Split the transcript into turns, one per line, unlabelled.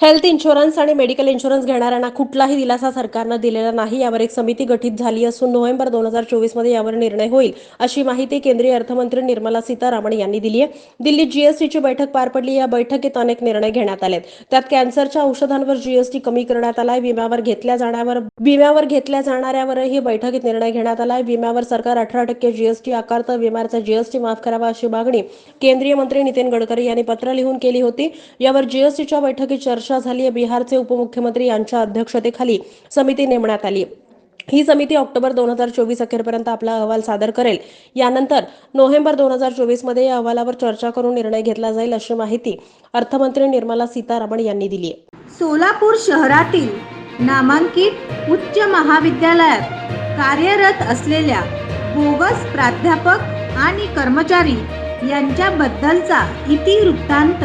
Health insurance आणि medical insurance घेणाऱ्यांना कुठलाही दिलासा सरकारनं दिलेला नाही. यावर एक समिती गठीत झाली असून नोव्हेंबर दोन हजार चोवीसमध्ये यावर निर्णय होईल अशी माहिती केंद्रीय अर्थमंत्री निर्मला सीतारामन यांनी दिली आहे दिल्लीत जीएसटीची बैठक पार पडली. या बैठकीत अनेक निर्णय घेण्यात आलेत. त्यात कॅन्सरच्या औषधांवर जीएसटी कमी करण्यात आलाय. विम्यावर घेतल्या जाण्यावर विम्यावर घेतल्या जाणाऱ्यावरही बैठकीत निर्णय घेण्यात आलाय. विम्यावर सरकार अठरा टक्के जीएसटी आकारतं. विम्याचा जीएसटी माफ करावा अशी मागणी केंद्रीय मंत्री नितीन गडकरी यांनी पत्र लिहून केली होती. यावर जीएसटीच्या बैठकीत चर्चा झाली आहे. बिहारचे उपमुख्यमंत्री यांच्या अध्यक्षतेखाली समिती नेमण्यात आली. ही समिती ऑक्टोबर दोन हजार चोवीस अखेरपर्यंत आपला अहवाल सादर करेल. यानंतर नोव्हेंबर दोन हजार चोवीसमध्ये या अहवालावर चर्चा करून निर्णय घेतला जाईल अशी माहिती अर्थमंत्री निर्मला सीतारामन यांनी दिली आहे.
सोलापूर शहरातील नामांकित उच्च महाविद्यालयात कार्यरत असलेल्या बोगस प्राध्यापक आणि कर्मचारी यांच्याबद्दलचा इतिवृत्तांत